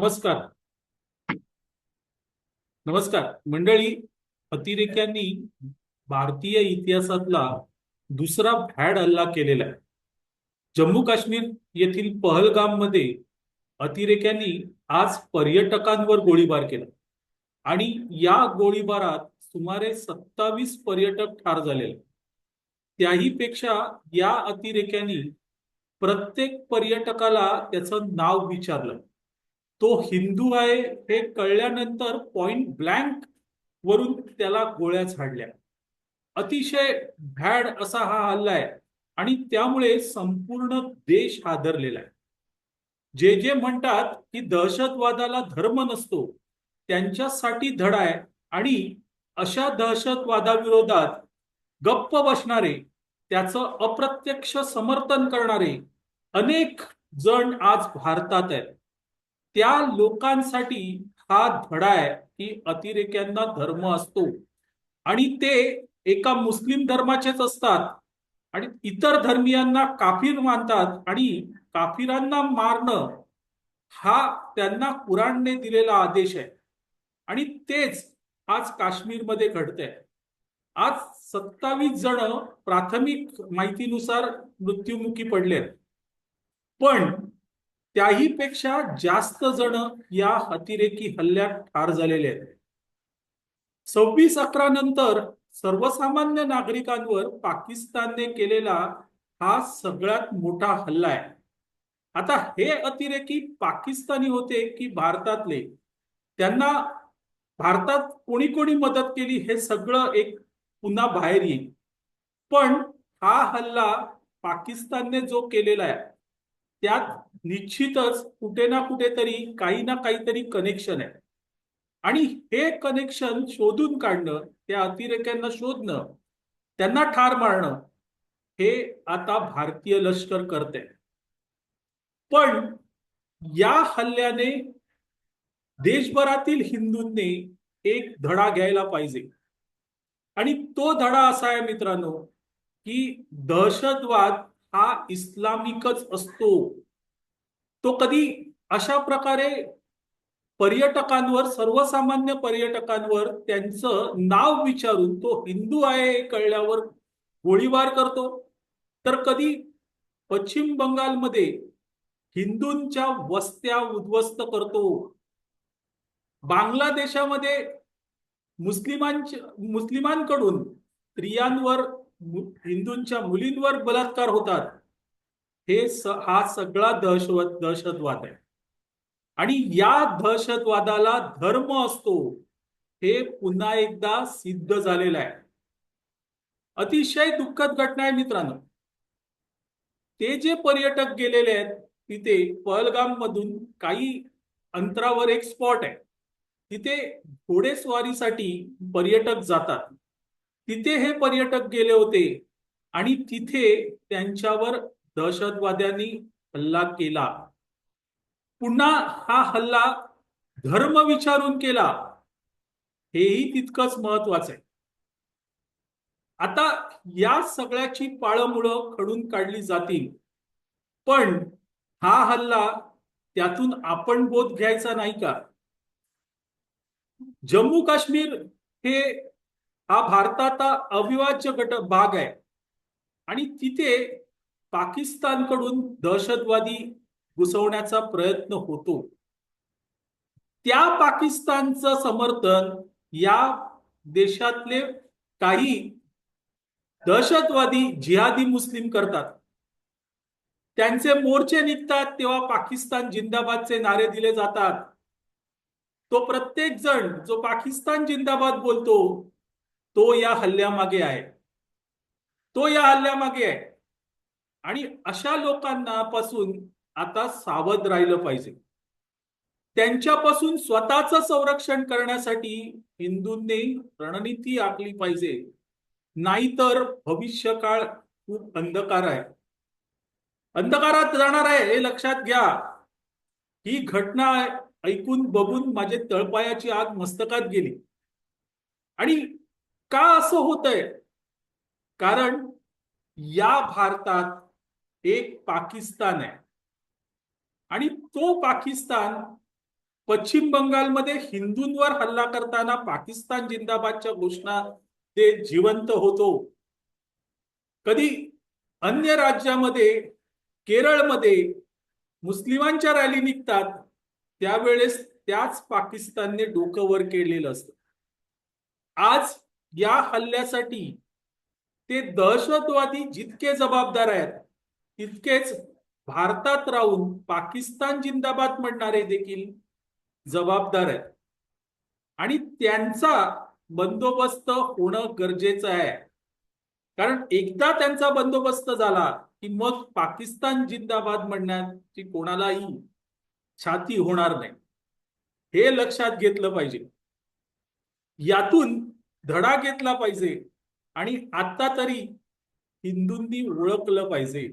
नमस्कार. नमस्कार. मंडळी अतिरेक्यांनी भारतीय इतिहासातला दुसरा भॅड हल्ला केलेला आहे. जम्मू काश्मीर येथील पहलगाममध्ये अतिरेक्यांनी आज पर्यटकांवर गोळीबार केला. आणि या गोळीबारात सुमारे सत्तावीस पर्यटक ठार झालेले. त्याही पेक्षा या अतिरेक्यांनी प्रत्येक पर्यटकाला त्याचं नाव विचारलं. तो हिंदू आहे हे कळल्यानंतर पॉइंट ब्लँक वरून त्याला गोळ्या झाडल्या. अतिशय भॅड असा हा हल्ला आहे. आणि त्यामुळे संपूर्ण देश हादरलेला आहे. जे जे म्हणतात की दहशतवादाला धर्म नसतो त्यांच्यासाठी धडा आहे. आणि अशा दहशतवादाविरोधात गप्प बसणारे त्याचं अप्रत्यक्ष समर्थन करणारे अनेक जण आज भारतात आहेत. त्या लोकांसाठी हा धडा आहे की अतिरेक्यांना धर्म असतो. आणि ते एका मुस्लिम धर्माचेच असतात. आणि इतर धर्मियांना काफीर मानतात आणि काफिरांना मारणं हा त्यांना कुराणने दिलेला आदेश आहे. आणि तेच आज काश्मीरमध्ये घडतंय. आज सत्तावीस जण प्राथमिक माहितीनुसार मृत्युमुखी पडलेत. पण त्याही पेक्षा जास्त जण या अतिरेकी हल्ल्यात ठार झालेले आहेत. सव्वीस अकरा नंतर सर्वसामान्य नागरिकांवर पाकिस्तानने केलेला हा सगळ्यात मोठा हल्ला आहे. आता हे अतिरेकी पाकिस्तानी होते की भारतातले? त्यांना भारतात कोणी कोणी मदत केली हे सगळं एक पुन्हा बाहेर येईल. पण हा हल्ला पाकिस्तानने जो केलेला आहे त्यात निश्चितच कुठे ना कुठेतरी काही ना काहीतरी कनेक्शन आहे. आणि हे कनेक्शन शोधून काढणं त्या अतिरेक्यांना शोधणं त्यांना ठार मारणं हे आता भारतीय लष्कर करते पण या हल्ल्याने देशभरातील हिंदूंनी एक धडा घ्यायला पाहिजे. आणि तो धडा असा आहे मित्रांनो की दहशतवाद हा इस्लामिकच असतो. तो कधी अशा प्रकारे पर्यटकांवर सर्वसामान्य पर्यटकांवर त्यांचं नाव विचारून तो हिंदू आहे हे कळल्यावर गोळीबार करतो. तर कधी पश्चिम बंगालमध्ये हिंदूंच्या वस्त्या उद्ध्वस्त करतो. बांगलादेशामध्ये मुस्लिमांच्या मुस्लिमांकडून स्त्रियांवर हिंदूंच्या मुलींवर बलात्कार होतात. हे स हा सगळा दहशत दहशतवाद आहे. आणि या दहशतवादाला धर्म असतो हे पुन्हा एकदा सिद्ध झालेलं आहे. अतिशय दुःखद घटना आहे मित्रांनो. ते जे पर्यटक गेलेले आहेत तिथे पहलगाम मधून काही अंतरावर एक स्पॉट आहे. तिथे घोडेस्वारीसाठी पर्यटक जातात. तिथे हे पर्यटक गेले होते. आणि तिथे त्यांच्यावर दहशतवाद्यांनी हल्ला केला. पुन्हा हा हल्ला धर्म विचारून केला. हेही तितकंच महत्वाचं आहे. आता या सगळ्याची पाळमुळं खडून काढली जातील. पण हा हल्ला त्यातून आपण बोध घ्यायचा नाही का? जम्मू काश्मीर हे हा भारताचा अविभाज्य गट भाग आहे. आणि तिथे पाकिस्तानकडून दहशतवादी घुसवण्याचा प्रयत्न होतो. त्या पाकिस्तानचं समर्थन या देशातले काही दहशतवादी जिहादी मुस्लिम करतात. त्यांचे मोर्चे निघतात तेव्हा पाकिस्तान जिंदाबादचे नारे दिले जातात. तो प्रत्येक जण जो पाकिस्तान जिंदाबाद बोलतो तो या हल्ल्यामागे आहे. तो या हल्ल्यामागे आहे. आणि अशा लोकांना पासून आता सावध राहिलं पाहिजे. त्यांच्यापासून स्वतःच संरक्षण करण्यासाठी हिंदूंनी रणनीती आखली पाहिजे. नाहीतर भविष्यकाळ खूप अंधकार आहे. अंधकारात जाणार आहे हे लक्षात घ्या. ही घटना ऐकून बघून माझे तळपायाची आग मस्तकात गेली. आणि का असं होतंय? कारण या भारतात एक पाकिस्तान आहे. आणि तो पाकिस्तान पश्चिम बंगालमध्ये हिंदूंवर हल्ला करताना पाकिस्तान जिंदाबादच्या घोषणा ते जिवंत होतो. कधी अन्य राज्यामध्ये केरळमध्ये मुस्लिमांच्या रॅली निघतात त्यावेळेस त्याच पाकिस्तानने डोकं वर केलेलं असतं. आज या हल्ल्यासाठी ते दहशतवादी जितके जबाबदार आहेत तितकेच भारतात राहून पाकिस्तान जिंदाबाद म्हणणारे देखील जबाबदार आहेत. आणि त्यांचा बंदोबस्त होणं गरजेचं आहे. कारण एकदा त्यांचा बंदोबस्त झाला की मग पाकिस्तान जिंदाबाद म्हणण्याची कोणालाही छाती होणार नाही. हे लक्षात घेतलं पाहिजे. यातून धडा घेतला पाहिजे आणि आता तरी हिंदूंनी ओळखलं पाहिजे.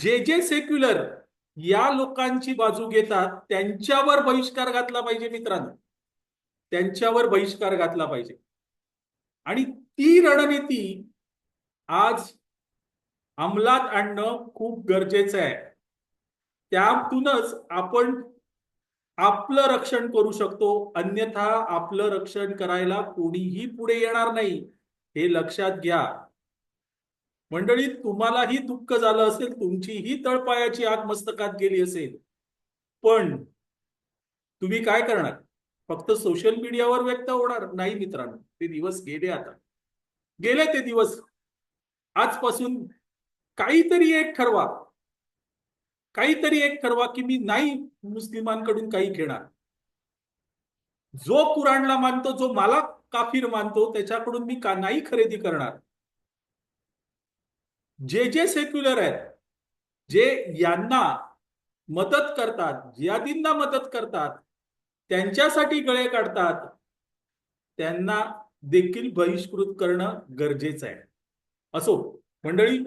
जे जे सेक्युलर या लोकांची बाजू घेतात त्यांच्यावर बहिष्कार घातला पाहिजे मित्रांनो. त्यांच्यावर बहिष्कार घातला पाहिजे. आणि ती रणनीती आज अंमलात आणणं खूप गरजेचं आहे. त्यातूनच आपण आपलं रक्षण करू शकतो अन्यथा आपलं रक्षण करायला कोणीही पुढे येणार नाही हे लक्षात घ्या. मंडळी तुम्हालाही दुःख झालं असेल तुमचीही तळपायाची आग मस्तकात गेली असेल. पण तुम्ही काय करणार? फक्त सोशल मीडियावर व्यक्त होणार नाही मित्रांनो ते दिवस गेले आता. गेले ते दिवस. आजपासून काहीतरी एक ठरवा. काहीतरी एक ठरवा की मी नाही मुस्लिमांकडून काही घेणार. जो कुराणला मानतो जो मला काफीर मानतो त्याच्याकडून मी का नाही खरेदी करणार? जे जे सेक्युलर आहेत जे यांना मदत करतात जियादींना मदत करतात त्यांच्यासाठी गळे काढतात त्यांना देखील बहिष्कृत करणं गरजेचं आहे. असो मंडळी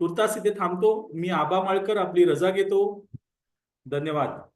तुर्तास इथे थांबतो. मी आबा माळकर आपली रजा घेतो. धन्यवाद.